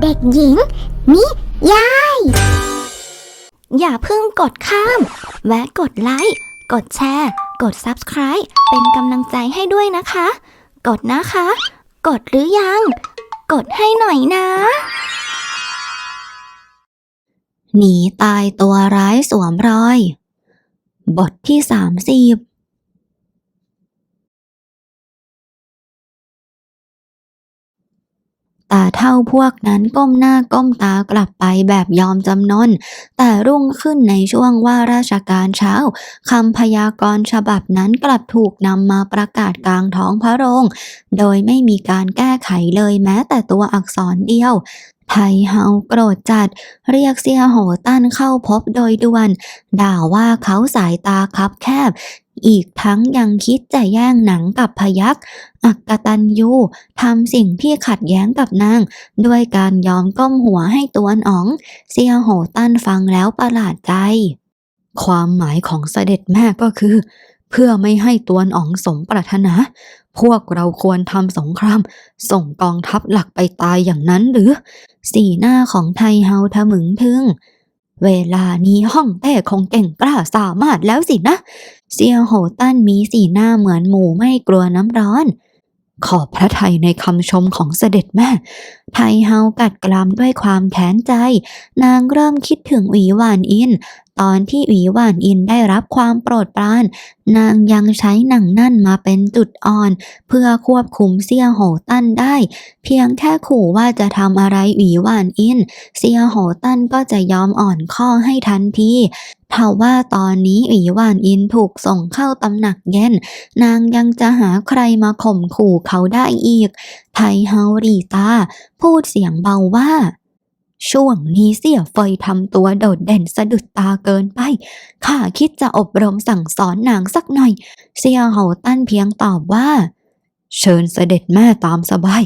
เด็กหญิง นิยาย อย่าเพิ่งกดข้าม แวะกดไลค์ กดแชร์ กด Subscribe เป็นกำลังใจให้ด้วยนะคะ กดนะคะ กดหรือยัง กดให้หน่อยนะ หนีตายตัวร้ายสวมรอย บทที่สามสิบ ตาเท่าพวกนั้นก้มหน้าก้มตากลับไปแบบยอมจำนน แต่รุ่งขึ้นในช่วงว่าราชการเช้าคำพยากรณ์ฉบับนั้นกลับถูกนำมาประกาศกลางท้องพระโรง โดยไม่มีการแก้ไขเลยแม้แต่ตัวอักษรเดียวไทเฮาโกรธจัด เรียกเสียโหตั้นเข้าพบโดยด่วน ด่าว่าเขาสายตาคับแคบ อีกทั้งยังคิดจะแย่งหนังกับพยักอักตันยูทำสิ่งที่ขัดแย้งกับนาง ด้วยการยอมก้มหัวให้ตัวอ๋อง เซียโหตันฟังแล้วประหลาดใจ ความหมายของเสด็จแม่ก็คือ เพื่อไม่ให้ตัวอ๋องสมปรารถนา พวกเราควรทำสงคราม ส่งกองทัพหลักไปตายอย่างนั้นหรือ สีหน้าของไทเฮาทะมึงทึง เวลานี้ห้องแต้คงเก่งกล้าสามารถแล้วสินะ เซียโหตั้นมีสีหน้าเหมือนหมูไม่กลัวน้ำร้อน ขอบพระทัยในคำชมของเสด็จแม่ ไทเฮากัดกรามด้วยความแค้นใจ นางเริ่มคิดถึงหวีหวานอิน ตอนที่หวีหวานอินได้รับความโปรดปราน นางยังใช้หนังนั่นมาเป็นจุดอ่อน เพื่อควบคุมเสี่ยโหตั้นได้ เพียงแค่ขู่ว่าจะทำอะไรหวีหวานอินเซียโหตั้นก็จะยอมอ่อนข้อให้ทันทีเท่าว่าตอนนี้หวีหวานอินถูกส่งเข้าตำหนักเย็น นางยังจะหาใครมาข่มขู่เขาได้อีก ไทเฮารีตา พูดเสียงเบาว่า ช่วงนี้เสี่ยเฟยทำตัวโดดเด่นสะดุดตาเกินไป ข้าคิดจะอบรมสั่งสอนนางสักหน่อย เสี่ยโหตั้นเพียงตอบว่า เชิญเสด็จแม่ตามสบาย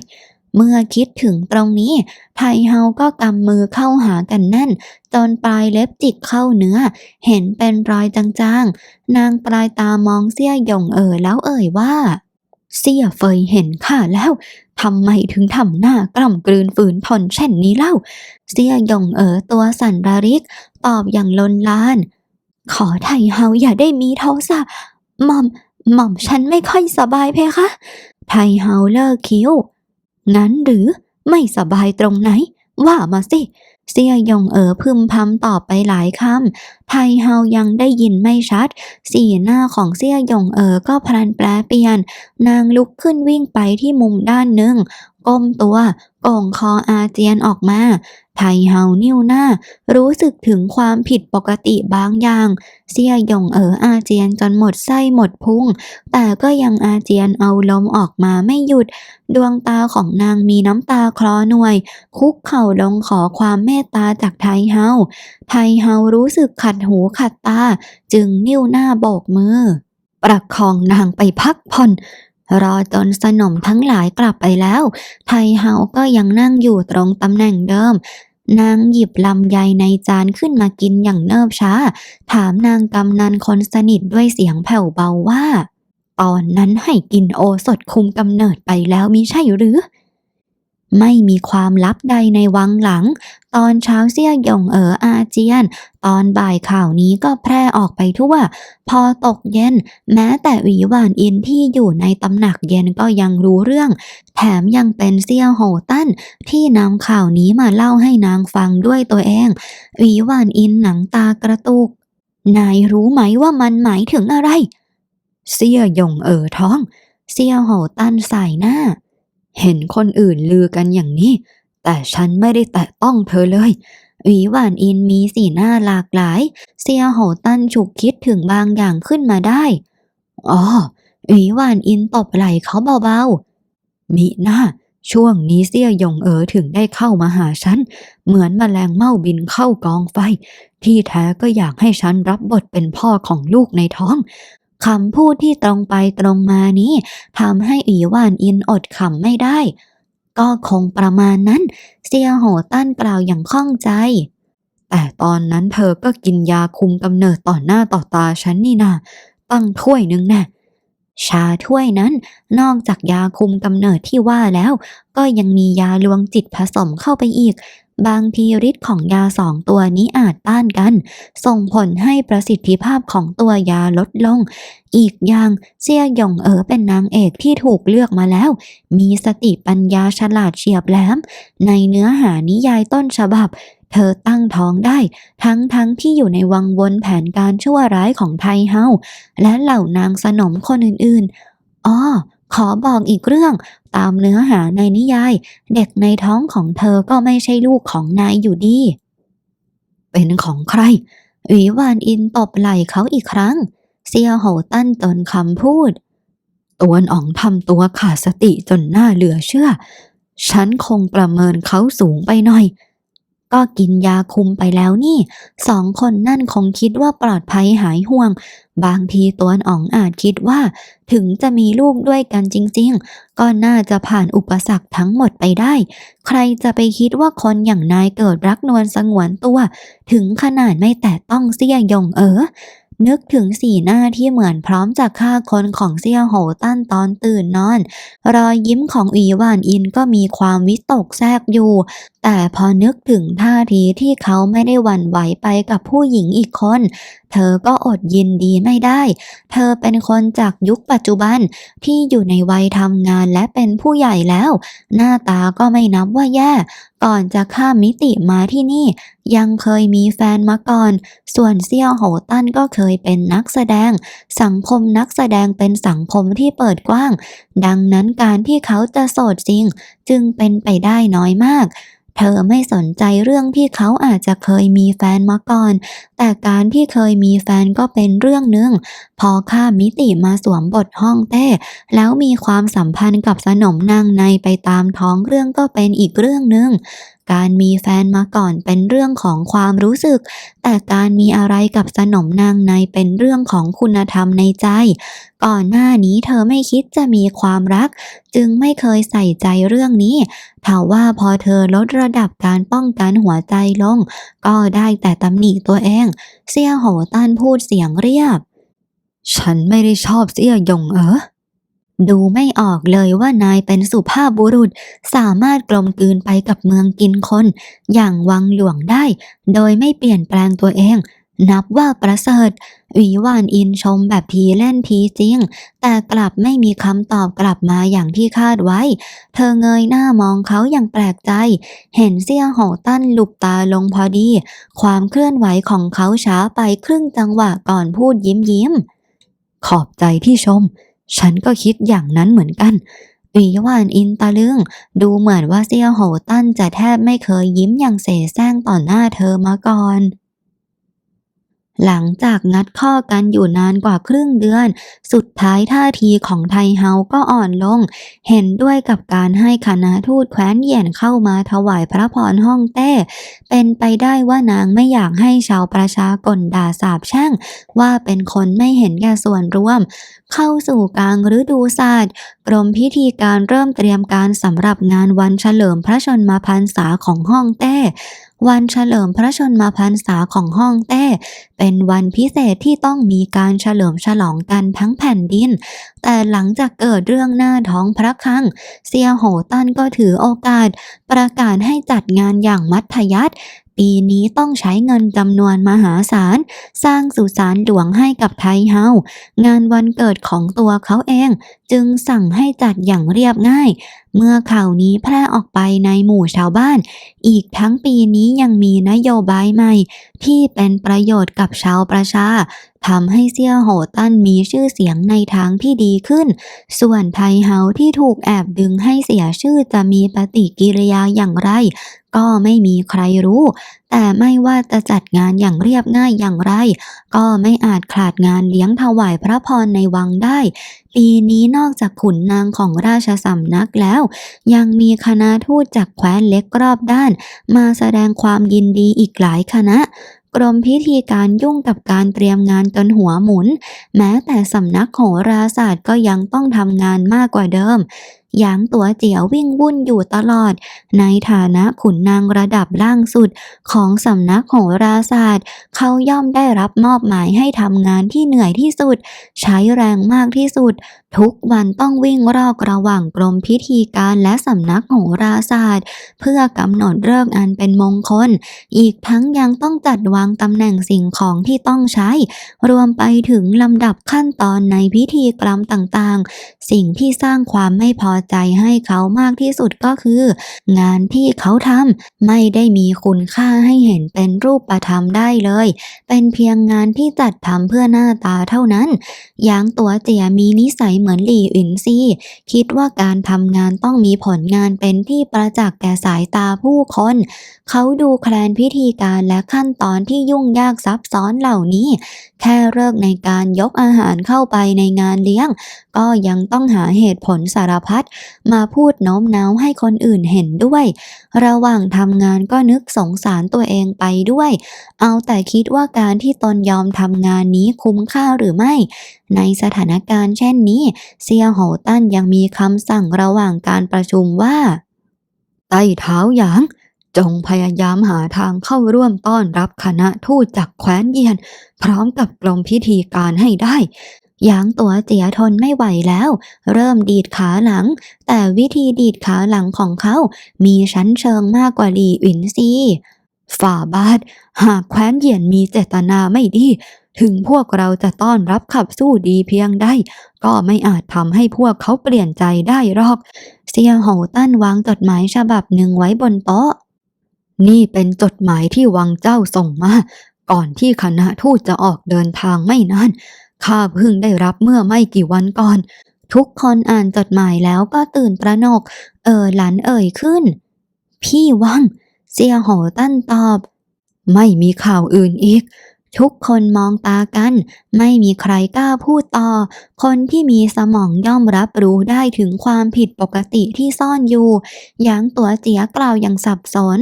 เมื่อคิดถึงตรงนี้ ไทเฮาก็กำมือเข้าหากันแน่น จนปลายเล็บจิกเข้าเนื้อ เห็นเป็นรอยจางๆ นางปลายตามองเสี่ยหยงเอ๋อแล้วเอ่ยว่า เสี่ยเฟยเห็นข้าแล้วทำไมถึงทำหน้ากล่ำกลืนฝืนทนเช่นนี้เล่า เสี่ยยงเอ๋อตัวสั่นระริก ตอบอย่างลนลาน ขอไทเฮาอย่าได้มีโทสะหม่อมหม่อมฉันไม่ค่อยสบายเพคะ ไทเฮาเลิกคิ้ว งั้นหรือไม่สบายตรงไหน ว่ามาสิ เสี่ยหยงเอ๋อพึมพำตอบไปหลายคำไทเฮายังได้ยินไม่ชัด สีหน้าของเสี่ยหยงเอ๋อก็พลันแปลเปลี่ยน นางลุกขึ้นวิ่งไปที่มุมด้านหนึ่ง ก้มตัวโก่งคออาเจียนออกมา ไทเฮานิ้วหน้า รู้สึกถึงความผิดปกติบางอย่าง เสี่ยหยงเอ๋ออาเจียนจนหมดไส้หมดพุง แต่ก็ยังอาเจียนเอาลมออกมาไม่หยุด ดวงตาของนางมีน้ำตาคลอหน่วย คุกเข่าลงขอความเมตตาจากไทเฮา ไทเฮารู้สึกขัดหูขัดตา จึงนิ้วหน้าโบกมือ ประคองนางไปพักผ่อน รอจนสนมทั้งหลายกลับไปแล้ว ไทเฮาก็ยังนั่งอยู่ตรงตำแหน่งเดิม นางหยิบลำไยในจานขึ้นมากินอย่างเนิบช้า ถามนางกำนันคนสนิทด้วยเสียงแผ่วเบาว่า ตอนนั้นให้กินโอสถคุมกำเนิดไปแล้วมิใช่หรือ ไม่มีความลับใดในวังหลัง ตอนเช้าเสี่ยหยงเอ๋ออาเจียน ตอนบ่ายข่าวนี้ก็แพร่ออกไปทั่ว พอตกเย็น แม้แต่หวีหวานอินที่อยู่ในตำหนักเย็นก็ยังรู้เรื่อง แถมยังเป็นเซี่ยโหตั้นที่นำข่าวนี้มาเล่าให้นางฟังด้วยตัวเอง หวีหวานอินหนังตากระตุก นายรู้ไหมว่ามันหมายถึงอะไร เสี่ยหยงเอ๋อท้อง เสี่ยโหตั้นสายหน้า เห็นคนอื่นลือกันอย่างนี้ แต่ฉันไม่ได้แตะต้องเธอเลยหวีหวานอินมีสีหน้าหลากหลาย เซียโหตันฉุกคิดถึงบางอย่างขึ้นมาได้ อ๋อหวีหวานอินตบไหล่เขาเบาๆมิหน้า ช่วงนี้เสี่ยหยงเอ๋อถึงได้เข้ามาหาฉัน เหมือนแมลงเม่าบินเข้ากองไฟ ที่แท้ก็อยากให้ฉันรับบทเป็นพ่อของลูกในท้อง คำพูดที่ตรงไปตรงมานี้ทำให้อีหวานอินอดขำไม่ได้ ก็คงประมาณนั้น เซียโหตั้นกล่าวอย่างข้องใจ แต่ตอนนั้นเธอก็กินยาคุมกำเนิดต่อหน้าต่อตาฉันนี่นาตั้งถ้วยนึงแน่ชาถ้วยนั้นนอกจากยาคุมกำเนิดที่ว่าแล้ว ก็ยังมียาลวงจิตผสมเข้าไปอีก บางทีฤทธิ์ของยาสองตัวนี้อาจต้านกัน ส่งผลให้ประสิทธิภาพของตัวยาลดลง อีกอย่างเซี่ยหยงเอ๋อเป็นนางเอกที่ถูกเลือกมาแล้ว มีสติปัญญาฉลาดเฉียบแหลม ในเนื้อหานิยายต้นฉบับ เธอตั้งท้องได้ ทั้งทั้งที่อยู่ในวังวนแผนการชั่วร้ายของไทเฮาและเหล่านางสนมคนอื่นๆอ๋อ ขอบอกอีกเรื่อง ตามเนื้อหาในนิยาย เด็กในท้องของเธอก็ไม่ใช่ลูกของนายอยู่ดี เป็นของใครหวีวานอินตบไหล่เขาอีกครั้ง เซียโหตั้นตนคำพูดตวนอ๋องทำตัวขาดสติจนหน่าเหลือเชื่อ ฉันคงประเมินเขาสูงไปหน่อย ก็กินยาคุมไปแล้วนี่ สองคนนั่นคงคิดว่าปลอดภัยหายห่วง บางทีตัวนอ๋องอาจคิดว่า ถึงจะมีลูกด้วยกันจริงๆ ก็น่าจะผ่านอุปสรรคทั้งหมดไปได้ ใครจะไปคิดว่าคนอย่างนายเกิดรักนวลสงวนตัว ถึงขนาดไม่แตะต้องเสี่ยยงเอ๋อนึกถึงสีหน้าที่เหมือนพร้อมจะฆ่าคนของเซี่ยโหตั้นตอนตื่นนอน รอยยิ้มของอีวานอินก็มีความวิตกแทรกอยู่แต่พอนึกถึงท่าทีที่เขาไม่ได้หวั่นไหวไปกับผู้หญิงอีกคน เธอก็อดยินดีไม่ได้ เธอเป็นคนจากยุคปัจจุบันที่อยู่ในวัยทำงานและเป็นผู้ใหญ่แล้ว หน้าตาก็ไม่นับว่าแย่ ก่อนจะข้ามมิติมาที่นี่ ยังเคยมีแฟนมาก่อน ส่วนเซี่ยวโหตั้นก็เคยเป็นนักแสดง สังคมนักแสดงเป็นสังคมที่เปิดกว้าง ดังนั้นการที่เขาจะโสดจริง จึงเป็นไปได้น้อยมาก เธอไม่สนใจเรื่องที่เขาอาจจะเคยมีแฟนมาก่อน แต่การที่เคยมีแฟนก็เป็นเรื่องหนึ่ง พอข้ามมิติมาสวมบทห้องเต้ แล้วมีความสัมพันธ์กับสนมนางในไปตามท้องเรื่องก็เป็นอีกเรื่องหนึ่ง การมีแฟนมาก่อนเป็นเรื่องของความรู้สึก แต่การมีอะไรกับสนมนางในเป็นเรื่องของคุณธรรมในใจ ก่อนหน้านี้เธอไม่คิดจะมีความรัก จึงไม่เคยใส่ใจเรื่องนี้ถาว่าพอเธอลดระดับการป้องกันหัวใจลง ก็ได้แต่ตำหนิตัวเอง เสี่ยโหตันพูดเสียงเรียบ ฉันไม่ได้ชอบเสี่ยหยงเอ๋อ ดูไม่ออกเลยว่านายเป็นสุภาพบุรุษ สามารถกลมกลืนไปกับเมืองกินคน อย่างวังหลวงได้ โดยไม่เปลี่ยนแปลงตัวเอง นับว่าประเสริฐวีวานอินชมแบบทีเล่นทีจริง แต่กลับไม่มีคำตอบกลับมาอย่างที่คาดไว้ เธอเงยหน้ามองเขาอย่างแปลกใจ เห็นเสี่ยโหตั้นหลุบตาลงพอดี ความเคลื่อนไหวของเขาช้าไปครึ่งจังหวะก่อนพูดยิ้มยิ้มขอบใจที่ชม ฉันก็คิดอย่างนั้นเหมือนกันหวีหวานอินตะลึง ดูเหมือนว่าเซี่ยโหตั้นจะแทบไม่เคยยิ้มอย่างเสแสร้งต่อหน้าเธอมาก่อน หลังจากงัดข้อกันอยู่นานกว่าครึ่งเดือน สุดท้ายท่าทีของไทเฮาก็อ่อนลง เห็นด้วยกับการให้คณะทูตแคว้นเหยียนเข้ามาถวายพระพรห้องเต้ เป็นไปได้ว่านางไม่อยากให้ชาวประชากลด่าสาบแช่ง ว่าเป็นคนไม่เห็นแก่ส่วนรวม เข้าสู่กลางฤดูศาสตร์กรมพิธีการเริ่มเตรียมการสำหรับงานวันเฉลิมพระชนมพรรษาของห้องเต้ วันเฉลิมพระชนมพรรษาของห้องเต้ เป็นวันพิเศษที่ต้องมีการเฉลิมฉลองกันทั้งแผ่นดิน แต่หลังจากเกิดเรื่องหน้าท้องพระคลัง เซียโหตันก็ถือโอกาส ประกาศให้จัดงานอย่างมัธยัสถ์ปีนี้ต้องใช้เงินจำนวนมหาศาล สร้างสุสานหลวงให้กับไทเฮา งานวันเกิดของตัวเขาเอง จึงสั่งให้จัดอย่างเรียบง่ายเมื่อข่าวนี้แพร่ออกไปในหมู่ชาวบ้าน อีกทั้งปีนี้ยังมีนโยบายใหม่ ที่เป็นประโยชน์กับชาวประชาทำให้เซี่ยโหตั้นมีชื่อเสียงในทางที่ดีขึ้น ส่วนไทเฮาที่ถูกแอบดึงให้เสียชื่อจะมีปฏิกิริยาอย่างไร ก็ไม่มีใครรู้ แต่ไม่ว่าจะจัดงานอย่างเรียบง่ายอย่างไร ก็ไม่อาจขาดงานเลี้ยงถวายพระพรในวังได้ ปีนี้นอกจากขุนนางของราชสำนักแล้ว ยังมีคณะทูตจากแคว้นเล็กรอบด้าน มาแสดงความยินดีอีกหลายคณะกรมพิธีการยุ่งกับการเตรียมงานจนหัวหมุน แม้แต่สำนักโหราศาสตร์ก็ยังต้องทำงานมากกว่าเดิม หยางตัวเจียววิ่งวุ่นอยู่ตลอด ในฐานะขุนนางระดับล่างสุดของสำนักโหราศาสตร์ เขาย่อมได้รับมอบหมายให้ทำงานที่เหนื่อยที่สุด ใช้แรงมากที่สุด ทุกวันต้องวิ่งรอกระหว่างกรมพิธีการและสำนักโหราศาสตร์ เพื่อกำหนดฤกษ์อันเป็นมงคล อีกทั้งยังต้องจัดวางตำแหน่งสิ่งของที่ต้องใช้ รวมไปถึงลำดับขั้นตอนในพิธีกรรมต่างๆ สิ่งที่สร้างความไม่พอใจให้เขามากที่สุดก็คือ งานที่เขาทำไม่ได้มีคุณค่าให้เห็นเป็นรูปธรรมได้เลย เป็นเพียงงานที่จัดทำเพื่อหน้าตาเท่านั้นหยางตัวเจียมีนิสัยเหมือนหลี่อินซีคิดว่าการทำงานต้องมีผลงานเป็นที่ประจักษ์แก่สายตาผู้คน เขาดูแคลนพิธีการและขั้นตอนที่ยุ่งยากซับซ้อนเหล่านี้ แค่เลิกในการยกอาหารเข้าไปในงานเลี้ยง ก็ยังต้องหาเหตุผลสารพัดมาพูดโน้มน้าวให้คนอื่นเห็นด้วย ระหว่างทำงานก็นึกสงสารตัวเองไปด้วย เอาแต่คิดว่าการที่ตนยอมทำงานนี้คุ้มค่าหรือไม่ ในสถานการณ์เช่นนี้ เซียโหตั้นยังมีคำสั่งระหว่างการประชุมว่า ไต้เท้าหยาง จงพยายามหาทางเข้าร่วมต้อนรับคณะทูตจากแคว้นเยียน พร้อมกับกรมพิธีการให้ได้หยางตัวเจียทนไม่ไหวแล้ว เริ่มดีดขาหลัง แต่วิธีดีดขาหลังของเขา มีชั้นเชิงมากกว่าหลีอินซีฝ่าบาท หากแคว้นเหยียนมีเจตนาไม่ดี ถึงพวกเราจะต้อนรับขับสู้ดีเพียงใดก็ไม่อาจทำให้พวกเขาเปลี่ยนใจได้หรอก เซียโหตั้นวางจดหมายฉบับหนึ่งไว้บนโต๊ะ นี่เป็นจดหมายที่วังเจ้าส่งมา ก่อนที่คณะทูตจะออกเดินทางไม่นานข้าเพิ่งได้รับเมื่อไม่กี่วันก่อน ทุกคนอ่านจดหมายแล้วก็ตื่นตระหนก เออหลันเอ่ยขึ้น พี่วัง เซียโหตั้นตอบ ไม่มีข่าวอื่นอีก ทุกคนมองตากัน ไม่มีใครกล้าพูดต่อ คนที่มีสมองย่อมรับรู้ได้ถึงความผิดปกติที่ซ่อนอยู่หยางตัวเจียกล่าวอย่างสับสน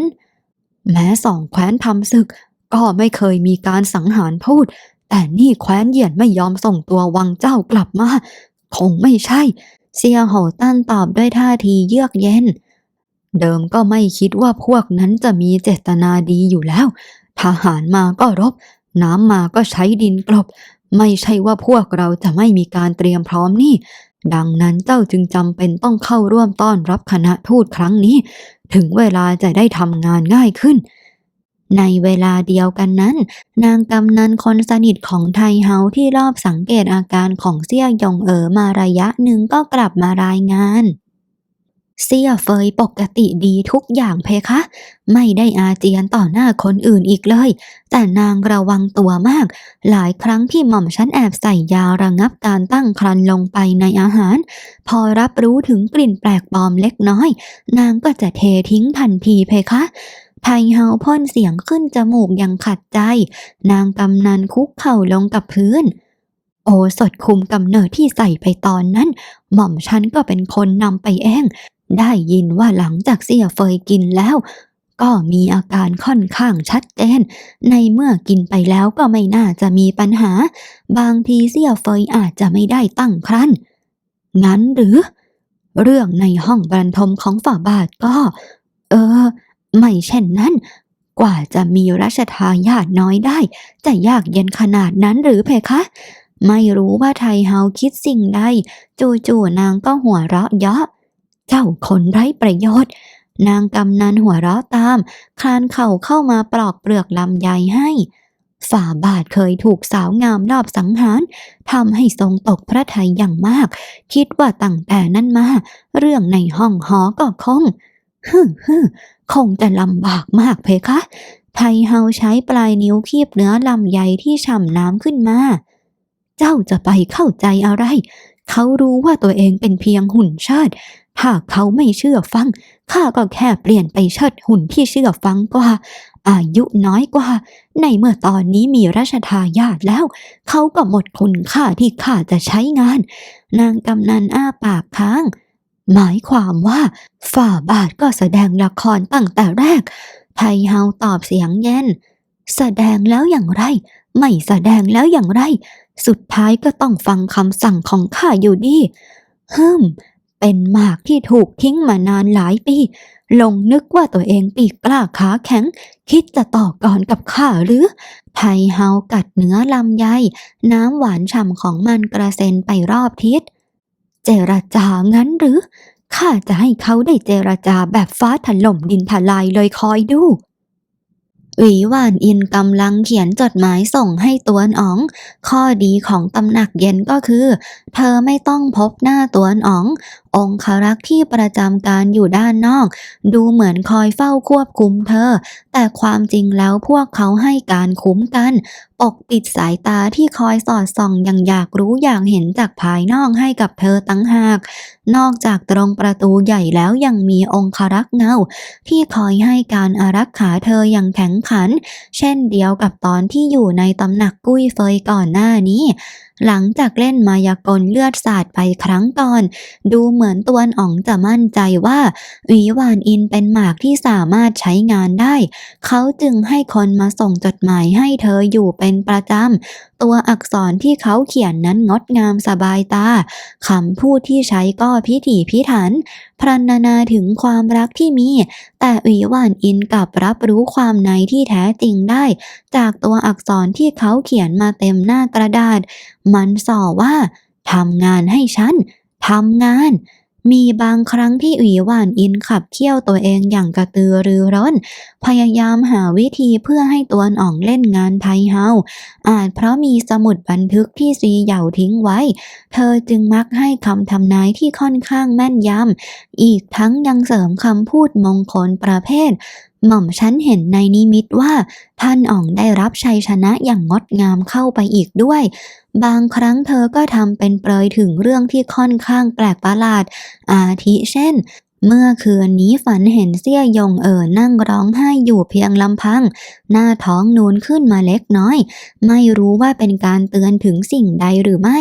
แม้สองแคว้นทำศึก ก็ไม่เคยมีการสังหารพูด แต่นี่แคว้นเหยียนไม่ยอมส่งตัววังเจ้ากลับมา คงไม่ใช่ เซียโหตั้นตอบด้วยท่าทีเยือกเย็น เดิมก็ไม่คิดว่าพวกนั้นจะมีเจตนาดีอยู่แล้ว ทหารมาก็รบ น้ำมาก็ใช้ดินกลบ ไม่ใช่ว่าพวกเราจะไม่มีการเตรียมพร้อมนี่ ดังนั้นเจ้าจึงจำเป็นต้องเข้าร่วมต้อนรับคณะทูตครั้งนี้ ถึงเวลาจะได้ทำงานง่ายขึ้น ในเวลาเดียวกันนั้น นางกำนันคนสนิทของไทเฮาที่รอบสังเกตอาการของเซี่ยยงเอ๋อมาระยะหนึ่งก็กลับมารายงาน เซี่ยเฟยปกติดีทุกอย่างเพคะ ไม่ได้อาเจียนต่อหน้าคนอื่นอีกเลย แต่นางระวังตัวมาก หลายครั้งที่หม่อมฉันแอบใส่ยาระงับการตั้งครรภ์ลงไปในอาหาร พอรับรู้ถึงกลิ่นแปลกปลอมเล็กน้อย นางก็จะเททิ้งทันทีเพคะไทเฮาพ่นเสียงขึ้นจมูกอย่างขัดใจ นางกำนันคุกเข่าลงกับพื้นโอสถคุมกำเนิดที่ใส่ไปตอนนั้น หม่อมฉันก็เป็นคนนำไปเอง ได้ยินว่าหลังจากเสี่ยเฟยกินแล้ว ก็มีอาการค่อนข้างชัดเจน ในเมื่อกินไปแล้วก็ไม่น่าจะมีปัญหา บางทีเสี่ยเฟยอาจจะไม่ได้ตั้งครรภ์งั้นหรือ เรื่องในห้องบรรทมของฝ่าบาทก็ เออ ไม่เช่นนั้น กว่าจะมีรัชทายาทน้อยได้ จะยากเย็นขนาดนั้นหรือเพคะไม่รู้ว่าไทเฮาคิดสิ่งใด จู่ๆนางก็หัวเราะเยาะ เจ้าคนไร้ประโยชน์ นางกำนันหัวเราะตาม คลานเข่าเข้ามาปลอกเปลือกลำไยให้ ฝ่าบาทเคยถูกสาวงามรอบสังหารทำให้ทรงตกพระทัยอย่างมาก คิดว่าตั้งแต่นั้นมา เรื่องในห้องหอก็คงฮึฮึคงจะลำบากมากเพคะ ไทเฮาใช้ปลายนิ้วคีบเนื้อลำไยที่ฉ่ำน้ำขึ้นมา เจ้าจะไปเข้าใจอะไร เขารู้ว่าตัวเองเป็นเพียงหุ่นเชิด ถ้าเขาไม่เชื่อฟัง ข้าก็แค่เปลี่ยนไปเชิดหุ่นที่เชื่อฟังกว่า อายุน้อยกว่า ในเมื่อตอนนี้มีราชทายาทแล้ว เขาก็หมดคุณค่าที่ข้าจะใช้งาน นางกำนันอ้าปากค้าง หมายความว่าฝ่าบาทก็แสดงละครตั้งแต่แรก ไทเฮาตอบเสียงเย็น แสดงแล้วอย่างไร ไม่แสดงแล้วอย่างไร สุดท้ายก็ต้องฟังคำสั่งของข้าอยู่ดีฮึม เป็นหมากที่ถูกทิ้งมานานหลายปี ลงนึกว่าตัวเองปีกกล้าขาแข็ง คิดจะต่อกรกับข้าหรือ ไทเฮากัดเนื้อลำไย น้ำหวานฉ่ำของมันกระเซ็นไปรอบทิศ เจรจางั้นหรือ ข้าจะให้เขาได้เจรจาแบบฟ้าถล่มดินทลายเลยคอยดูหวีหวานอินกำลังเขียนจดหมายส่งให้ตัวนอ๋อง ข้อดีของตำหนักเย็นก็คือ เธอไม่ต้องพบหน้าตัวนอ๋ององคารักษ์ที่ประจำการอยู่ด้านนอก ดูเหมือนคอยเฝ้าควบคุมเธอ แต่ความจริงแล้วพวกเขาให้การคุ้มกัน ปกปิดสายตาที่คอยสอดส่องอย่างอยากรู้อยากเห็นจากภายนอกให้กับเธอตั้งหาก นอกจากตรงประตูใหญ่แล้วยังมีองคารักษ์เงา ที่คอยให้การอารักขาเธออย่างแข็งขัน เช่นเดียวกับตอนที่อยู่ในตำหนักกุ้ยเฟยก่อนหน้านี้ หลังจากเล่นมายากลเลือดสาดไปครั้งก่อน ดูเหมือนตวนอ๋องจะมั่นใจว่าวีวานอินเป็นหมากที่สามารถใช้งานได้ เขาจึงให้คนมาส่งจดหมายให้เธออยู่เป็นประจำตัวอักษรที่เขาเขียนนั้นงดงามสบายตาคำพูดที่ใช้ก็พิถีพิถัน พรรณนาถึงความรักที่มี แต่หวีหวานอินกลับรับรู้ความในที่แท้จริงได้ จากตัวอักษรที่เขาเขียนมาเต็มหน้ากระดาษ มันส่อว่าทำงานให้ฉันทำงาน มีบางครั้งที่หวีหวานอินขับเคี่ยวตัวเองอย่างกระตือรือร้น พยายามหาวิธีเพื่อให้ตัวอ่องเล่นงานไทเฮา อาจเพราะมีสมุดบันทึกที่ซีเหย่าทิ้งไว้ เธอจึงมักให้คำทำนายที่ค่อนข้างแม่นยำ อีกทั้งยังเสริมคำพูดมงคลประเภทหม่อมฉันเห็นในนิมิตว่า ท่านอ่องได้รับชัยชนะอย่างงดงามเข้าไปอีกด้วย บางครั้งเธอก็ทำเป็นเปรยถึงเรื่องที่ค่อนข้างแปลกประหลาด อาทิเช่น เมื่อคืนนี้ฝันเห็นเสี่ยยงเอ๋อนั่งร้องไห้อยู่เพียงลำพัง หน้าท้องนูนขึ้นมาเล็กน้อย ไม่รู้ว่าเป็นการเตือนถึงสิ่งใดหรือไม่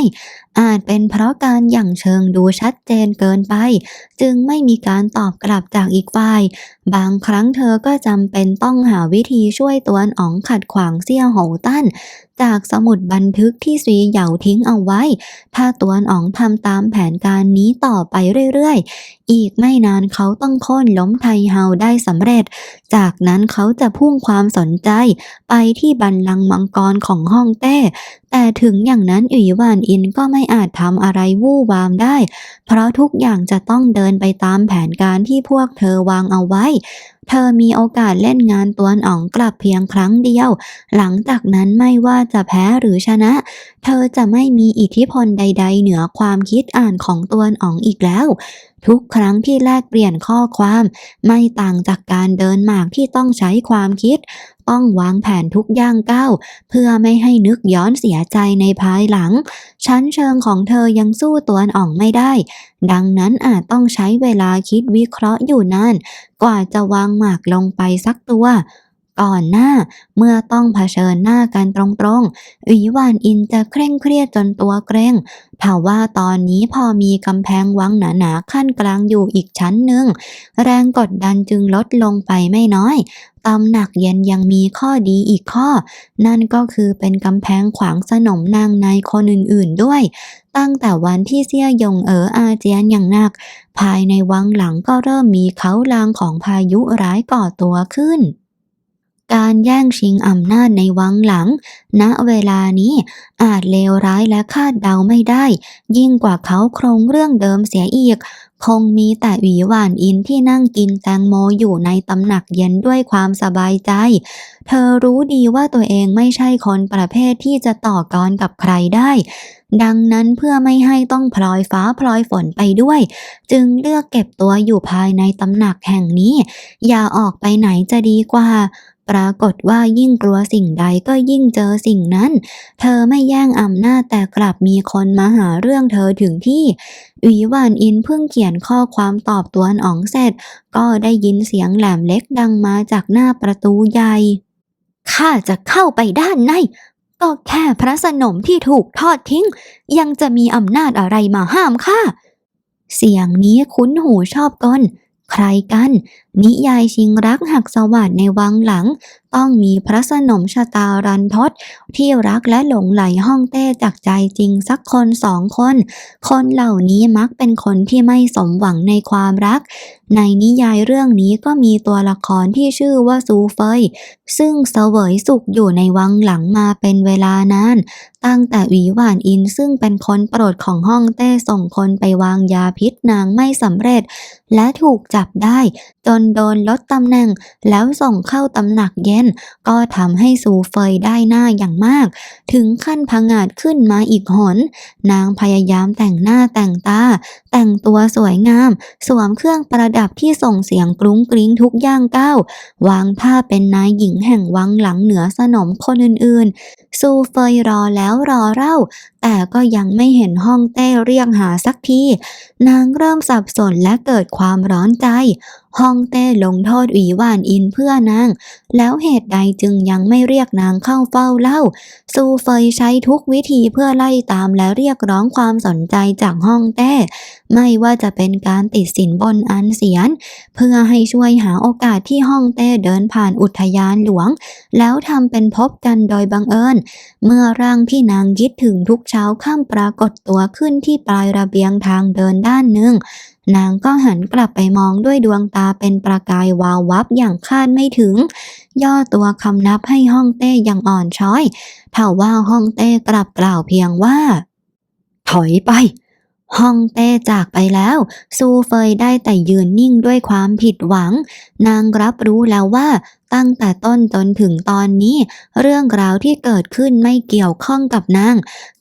อาจเป็นเพราะการหยั่งเชิงดูชัดเจนเกินไป จึงไม่มีการตอบกลับจากอีกฝ่าย บางครั้งเธอก็จำเป็นต้องหาวิธีช่วยตวนอ๋องขัดขวางเสี่ยโหตั้น จากสมุดบันทึกที่ซีเหยาทิ้งเอาไว้ ถ้าตวนอ๋องทำตามแผนการนี้ต่อไปเรื่อยๆ อีกไม่นานเขาต้องโค่นล้มไทเฮาได้สำเร็จ จากนั้นเขาจะพุ่งความสนใจไปที่บัลลังมังกรของฮ่องเต้แต่ถึงอย่างนั้นอุ๋ยหวานอินก็ไม่อาจทำอะไรวู่วามได้ เพราะทุกอย่างจะต้องเดินไปตามแผนการที่พวกเธอวางเอาไว้เธอมีโอกาสเล่นงานตวนอ๋องกลับเพียงครั้งเดียว หลังจากนั้นไม่ว่าจะแพ้หรือชนะ เธอจะไม่มีอิทธิพลใด ๆ เหนือความคิดอ่านของตวนอ๋องอีกแล้ว ทุกครั้งที่แลกเปลี่ยนข้อความ ไม่ต่างจากการเดินหมากที่ต้องใช้ความคิด ต้องวางแผนทุกย่างก้าวเพื่อไม่ให้นึกย้อนเสียใจในภายหลัง ชั้นเชิงของเธอยังสู้ตัวอ่องไม่ได้ ดังนั้นอาจต้องใช้เวลาคิดวิเคราะห์อยู่นาน กว่าจะวางหมากลงไปสักตัว ก่อนหน้า เมื่อต้องเผชิญหน้ากันตรงๆอุ๋ยหวานอินจะเคร่งเครียดจนตัวเกรงทว่าตอนนี้พอมีกำแพงวังหนาๆขั้นกลางอยู่อีกชั้นหนึ่ง แรงกดดันจึงลดลงไปไม่น้อยตำหนักเย็นยังมีข้อดีอีกข้อ นั่นก็คือเป็นกำแพงขวางสนมนางในคนอื่นๆด้วย ตั้งแต่วันที่เสี่ยหยงเอ๋ออาเจียนอย่างหนัก ภายในวังหลังก็เริ่มมีเขาลางของพายุร้ายก่อตัวขึ้น การแย่งชิงอำนาจในวังหลัง ณเวลานี้อาจเลวร้ายและคาดเดาไม่ได้ ยิ่งกว่าเขาโครงเรื่องเดิมเสียอีก คงมีแต่หวีหวานอินที่นั่งกินแตงโมอยู่ในตำหนักเย็นด้วยความสบายใจ เธอรู้ดีว่าตัวเองไม่ใช่คนประเภทที่จะต่อกรกับใครได้ ดังนั้นเพื่อไม่ให้ต้องพลอยฟ้าพลอยฝนไปด้วย จึงเลือกเก็บตัวอยู่ภายในตำหนักแห่งนี้ อย่าออกไปไหนจะดีกว่า ปรากฏว่ายิ่งกลัวสิ่งใดก็ยิ่งเจอสิ่งนั้น เธอไม่แย่งอำนาจแต่กลับมีคนมาหาเรื่องเธอถึงที่หวีวานอินเพิ่งเขียนข้อความตอบตัวนอ๋องเสร็จ ก็ได้ยินเสียงแหลมเล็กดังมาจากหน้าประตูใหญ่ข้าจะเข้าไปด้านในก็แค่พระสนมที่ถูกทอดทิ้ง ยังจะมีอำนาจอะไรมาห้ามข้าเสียงนี้คุ้นหูชอบกลใครกัน นิยายชิงรักหักสวัสดในวังหลัง ต้องมีพระสนมชะตารันทดที่รักและหลงไหลห้องเต้จากใจจริงสักคนสองคน คนเหล่านี้มักเป็นคนที่ไม่สมหวังในความรัก ในนิยายเรื่องนี้ก็มีตัวละครที่ชื่อว่าซูเฟย ซึ่งเสวยสุขอยู่ในวังหลังมาเป็นเวลานาน ตั้งแต่หวีหวานอินซึ่งเป็นคนโปรดของห้องเต้ส่งคนไปวางยาพิษนางไม่สำเร็จ และถูกจับได้ จนโดนลดตำแหน่ง แล้วส่งเข้าตำหนักเย็น ก็ทำให้ซูเฟยได้หน้าอย่างมาก ถึงขั้นพังอาจขึ้นมาอีกหน นางพยายามแต่งหน้าแต่งตา แต่งตัวสวยงาม สวมเครื่องประดับที่ส่งเสียงกรุ้งกริ้งทุกย่างก้าววางท่าเป็นนายหญิงแห่งวังหลังเหนือสนมคนอื่นๆ ซูเฟยรอแล้วรอเล่า แต่ก็ยังไม่เห็นห้องเต้เรียกหาสักที นางเริ่มสับสนและเกิดความร้อนใจ ห้องเต้ลงโทษหวีหวานอินเพื่อนาง แล้วเหตุใดจึงยังไม่เรียกนางเข้าเฝ้าเล่า ซูเฟยใช้ทุกวิธีเพื่อไล่ตามและเรียกร้องความสนใจจากห้องเต้ ไม่ว่าจะเป็นการติดสินบนอันเสียน เพื่อให้ช่วยหาโอกาสที่ห้องเต้เดินผ่านอุทยานหลวง แล้วทำเป็นพบกันโดยบังเอิญ เมื่อร่างที่นางคิดถึงทุกเช้าข้ามปรากฏตัวขึ้นที่ปลายระเบียงทางเดินด้านหนึ่ง นางก็หันกลับไปมองด้วยดวงตาเป็นประกายวาววับอย่างคาดไม่ถึง ย่อตัวคำนับให้ห้องเต้อย่างอ่อนช้อยเท่าว่าห้องเต้กลับกล่าวเพียงว่า ถอยไป ห้องเต้จากไปแล้ว ซูเฟยได้แต่ยืนนิ่งด้วยความผิดหวัง นางรับรู้แล้วว่าตั้งแต่ต้นจนถึงตอนนี้ เรื่องราวที่เกิดขึ้นไม่เกี่ยวข้องกับนาง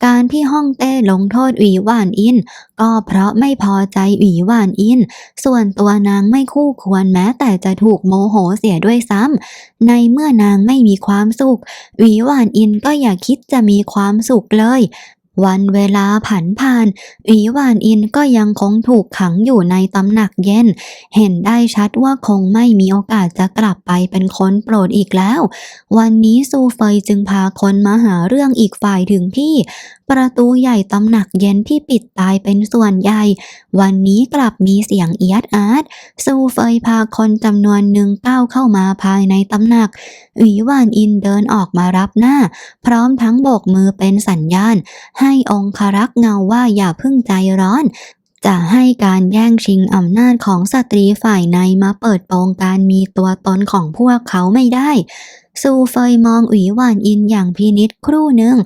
การที่ห้องเต้ลงโทษหวีหวานอิน ก็เพราะไม่พอใจหวีหวานอิน ส่วนตัวนางไม่คู่ควรแม้แต่จะถูกโมโหเสียด้วยซ้ำในเมื่อนางไม่มีความสุขหวีหวานอินก็อย่าคิดจะมีความสุขเลย วันเวลาผันผ่านหวีหวานอินก็ยังคงถูกขังอยู่ในตำหนักเย็น เห็นได้ชัดว่าคงไม่มีโอกาสจะกลับไปเป็นคนโปรดอีกแล้ว วันนี้ซูเฟยจึงพาคนมาหาเรื่องอีกฝ่ายถึงที่ ประตูใหญ่ตำหนักเย็นที่ปิดตายเป็นส่วนใหญ่ วันนี้กลับมีเสียงเอียดอาร์ตซูเฟยพาคนจำนวนหนึ่งก้าวเข้ามาภายในตำหนักหวีหวานอินเดินออกมารับหน้า พร้อมทั้งโบกมือเป็นสัญญาณให้องครักษ์เงาว่าอย่าพิ่งใจร้อน จะให้การแย่งชิงอำนาจของสตรีฝ่ายในมาเปิดโปงการมีตัวตนของพวกเขาไม่ได้ซูเฟยมองอุ๋ยหวานอินอย่างพินิษครู่หนึ่ง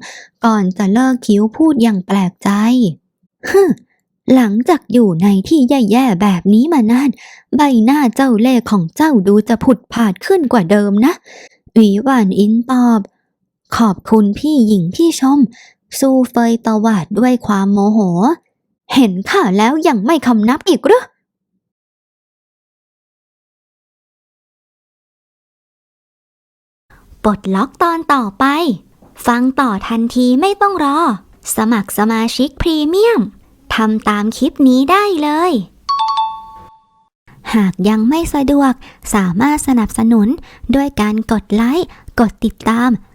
ก่อนจะเลิกคิ้วพูดอย่างแปลกใจฮึหลังจากอยู่ในที่แย่ๆแบบนี้มานาน ใบหน้าเจ้าเล่ห์ของเจ้าดูจะผุดผาดขึ้นกว่าเดิมนะอุ๋ยหวานอินตอบ ขอบคุณพี่หญิงที่ชม ซูเฟยตวาดด้วยความโมโห เห็นข้าแล้วยังไม่คำนับอีกหรือปลดล็อกตอนต่อไป ฟังต่อทันทีไม่ต้องรอ สมัครสมาชิกพรีเมียมทำตามคลิปนี้ได้เลย หากยังไม่สะดวกสามารถสนับสนุนด้วยการกดไลค์ กดติดตาม